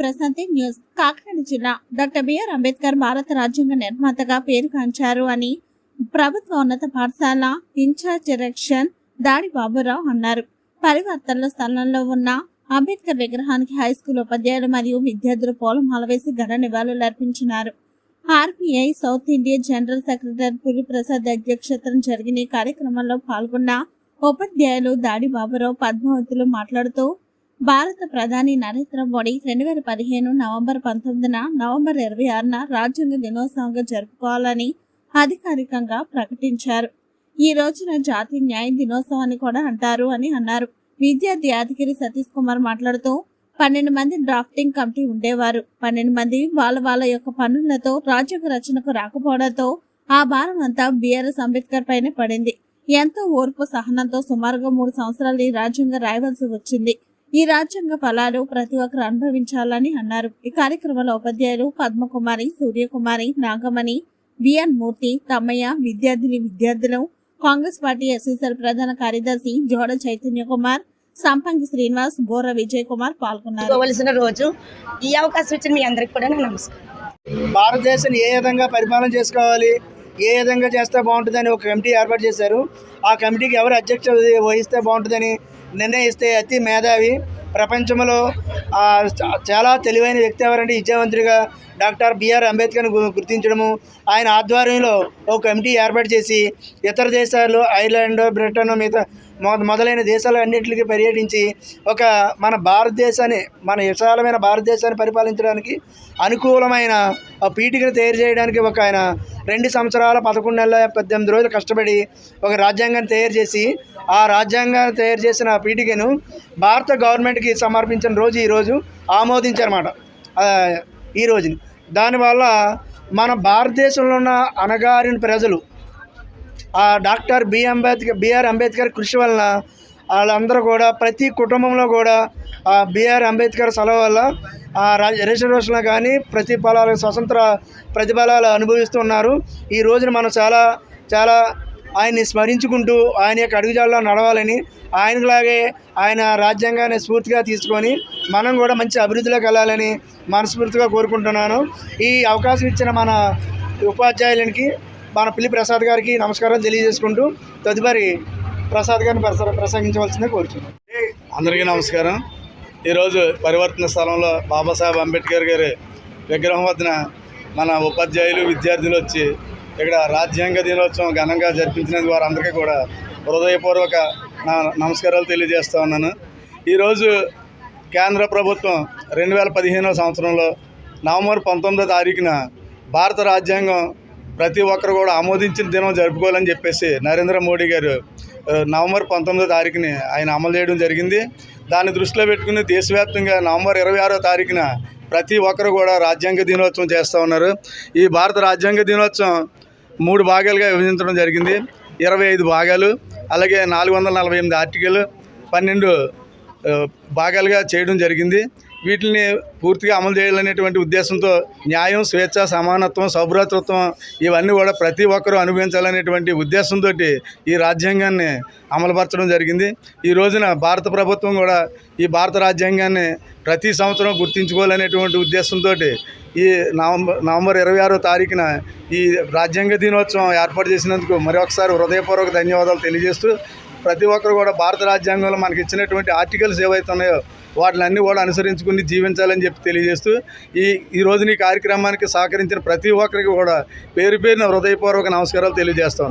Prashanti news. Kakinada జిల్లా doctor BR Ambedkar భారత రాజ్యాంగ నిర్మాతగా పేరు కాంచారు అని ప్రభుత్వ ఉన్నత పాఠశాల ఇన్ఛార్జ్ డైరెక్షన్ దాడి బాబురావు అన్నారు. పరివర్తనల స్థలంలో ఉన్న అంబేద్కర్ విగ్రహానికి హై స్కూల్ ఉపాధ్యాయులు మరియు విద్యార్థులు పూలమాల వేసి ఘన నివాళులు అర్పించినారు. RBI South India general secretary Puri Prasad అధ్యక్షతన జరిగిన కార్యక్రమంలో పాల్గొన్న ఉపాధ్యాయులు దాడి బాబురావు పద్మావతులు మాట్లాడుతూ భారత ప్రధాని నరేంద్ర మోడీ రెండు వేల పదిహేను నవంబర్ పంతొమ్మిదిన నవంబర్ ఇరవై ఆరున రాజ్యాంగ దినోత్సవంగా జరుపుకోవాలని అధికారికంగా ప్రకటించారు. ఈ రోజున జాతీయ న్యాయ దినోత్సవాన్ని కూడా అంటారు అని అన్నారు. విద్యార్థి యాదగిరి సతీష్ కుమార్ మాట్లాడుతూ పన్నెండు మంది డ్రాఫ్టింగ్ కమిటీ ఉండేవారు. పన్నెండు మంది వాళ్ళ వాళ్ళ యొక్క పనులతో రాజ్యాంగ రచనకు రాకపోవడంతో ఆ భారం అంతా బిఆర్ఎస్ అంబేద్కర్ పైనే పడింది. ఎంతో ఓర్పు సహనంతో సుమారుగా మూడు సంవత్సరాలు ఈ రాజ్యాంగం రాయవలసి వచ్చింది. ఈ రాజ్యాంగ ఫలాలు ప్రతి ఒక్కరు అనుభవించాలని అన్నారు. ఈ కార్యక్రమంలో ఉపాధ్యాయులు పద్మకుమారి సూర్యకుమారి నాగమణి బిఎన్ మూర్తి తమ్మయ్య విద్యార్థిని విద్యార్థులు కాంగ్రెస్ పార్టీ ఎస్ఎస్ఎల్ ప్రధాన కార్యదర్శి జోడ చైతన్య కుమార్ సంపంగి శ్రీనివాస్ బోర విజయ్ కుమార్ పాల్గొన్నారు. రోజు ఈ అవకాశం ఇచ్చిన మీ అందరికి కూడా నమస్కారం. భారతదేశాన్ని ఏ విధంగా పరిపాలన చేసుకోవాలి? ఏ విధంగా చేస్తే బాగుంటుందని ఒక కమిటీ ఏర్పాటు చేశారు. ఆ కమిటీకి ఎవరు అధ్యక్ష వహిస్తే బాగుంటుందని నిర్ణయిస్తే అతి మేధావి. ప్రపంచంలో చాలా తెలివైన వ్యక్తి ఎవరంటే విద్యామంత్రిగా డాక్టర్ బిఆర్ అంబేద్కర్ని గుర్తించడము. ఆయన ఆధ్వర్యంలో ఒక కమిటీ ఏర్పాటు చేసి ఇతర దేశాలు ఐర్లాండ్ బ్రిటన్ మిగతా మొదలైన దేశాలు అన్నింటికి పర్యటించి ఒక మన భారతదేశాన్ని మన విశాలమైన భారతదేశాన్ని పరిపాలించడానికి అనుకూలమైన ఆ పీఠికను తయారు చేయడానికి ఒక ఆయన రెండు సంవత్సరాల పదకొండు నెలల పద్దెనిమిది రోజులు కష్టపడి ఒక రాజ్యాంగాన్ని తయారు చేసి ఆ రాజ్యాంగాన్ని తయారు చేసిన పీఠికను భారత గవర్నమెంట్కి సమర్పించిన రోజు ఈరోజు ఆమోదించారన్నమాట. ఈ రోజుని. దానివల్ల మన భారతదేశంలో ఉన్న అణగారిన ప్రజలు doctor B Ambedkar BR Ambedkar కృషి వలన వాళ్ళందరూ కూడా ప్రతి కుటుంబంలో కూడా ఆ బిఆర్ అంబేద్కర్ సెలవు వల్ల ఆ రా- రిజర్వేషన్లు కానీ ప్రతిఫలాలు స్వతంత్ర ప్రతిఫలాలు అనుభవిస్తున్నారు ఈ రోజున మనం చాలా చాలా ఆయన్ని స్మరించుకుంటూ ఆయన యొక్క అడుగుజాడలో నడవాలని ఆయనలాగే ఆయన రాజ్యాంగాన్ని స్ఫూర్తిగా తీసుకొని మనం కూడా మంచి అభివృద్ధిలోకి వెళ్ళాలని మనస్ఫూర్తిగా కోరుకుంటున్నాను. ఈ అవకాశం ఇచ్చిన మన ఉపాధ్యాయులకి మన పిల్లి ప్రసాద్ గారికి నమస్కారం తెలియజేసుకుంటూ తదుపరి ప్రసాద్ గారిని ప్రసంగించవలసిందే కోరుచున్నాం. అందరికీ నమస్కారం. ఈరోజు పరివర్తన స్థలంలో బాబాసాహెబ్ అంబేద్కర్ గారి విగ్రహం వద్దన మన ఉపాధ్యాయులు విద్యార్థులు వచ్చి ఇక్కడ రాజ్యాంగ దినోత్సవం ఘనంగా జరిపించినందుకు వారందరికీ కూడా హృదయపూర్వక నా నమస్కారాలు తెలియజేస్తా ఉన్నాను. ఈరోజు కేంద్ర ప్రభుత్వం రెండు వేల పదిహేనవ సంవత్సరంలో నవంబర్ పంతొమ్మిదో తారీఖున భారత రాజ్యాంగం ప్రతి ఒక్కరు కూడా ఆమోదించిన దినం జరుపుకోవాలని చెప్పేసి నరేంద్ర మోడీ గారు నవంబర్ పంతొమ్మిదో తారీఖుని ఆయన అమలు చేయడం జరిగింది. దాన్ని దృష్టిలో పెట్టుకుని దేశవ్యాప్తంగా నవంబర్ ఇరవై ఆరో తారీఖున ప్రతి ఒక్కరు కూడా రాజ్యాంగ దినోత్సవం చేస్తూ ఉన్నారు. ఈ భారత రాజ్యాంగ దినోత్సవం మూడు భాగాలుగా విభజించడం జరిగింది. ఇరవై ఐదు భాగాలు అలాగే నాలుగు వందల నలభై ఎనిమిది ఆర్టికల్ పన్నెండు భాగాలుగా చేయడం జరిగింది. వీటిని పూర్తిగా అమలు చేయాలనేటువంటి ఉద్దేశంతో న్యాయం స్వేచ్ఛ సమానత్వం సౌభ్రాతృత్వం ఇవన్నీ కూడా ప్రతి ఒక్కరూ అనుభవించాలనేటువంటి ఉద్దేశంతో ఈ రాజ్యాంగాన్ని అమలుపరచడం జరిగింది. ఈ రోజున భారత ప్రభుత్వం కూడా ఈ భారత రాజ్యాంగాన్ని ప్రతి సంవత్సరం గుర్తించుకోవాలనేటువంటి ఉద్దేశంతో ఈ నవంబర్ నవంబర్ ఇరవై ఆరో తారీఖున ఈ రాజ్యాంగ దినోత్సవం ఏర్పాటు చేసినందుకు మరొకసారి హృదయపూర్వక ధన్యవాదాలు తెలియజేస్తూ ప్రతి ఒక్కరు కూడా భారత రాజ్యాంగంలో మనకి ఇచ్చినటువంటి ఆర్టికల్స్ ఏవైతే ఉన్నాయో వాటిలన్నీ కూడా అనుసరించుకుని జీవించాలని చెప్పి తెలియజేస్తూ ఈ ఈరోజు ఈ కార్యక్రమానికి సహకరించిన ప్రతి ఒక్కరికి కూడా పేరు పేరున హృదయపూర్వక నమస్కారాలు తెలియజేస్తా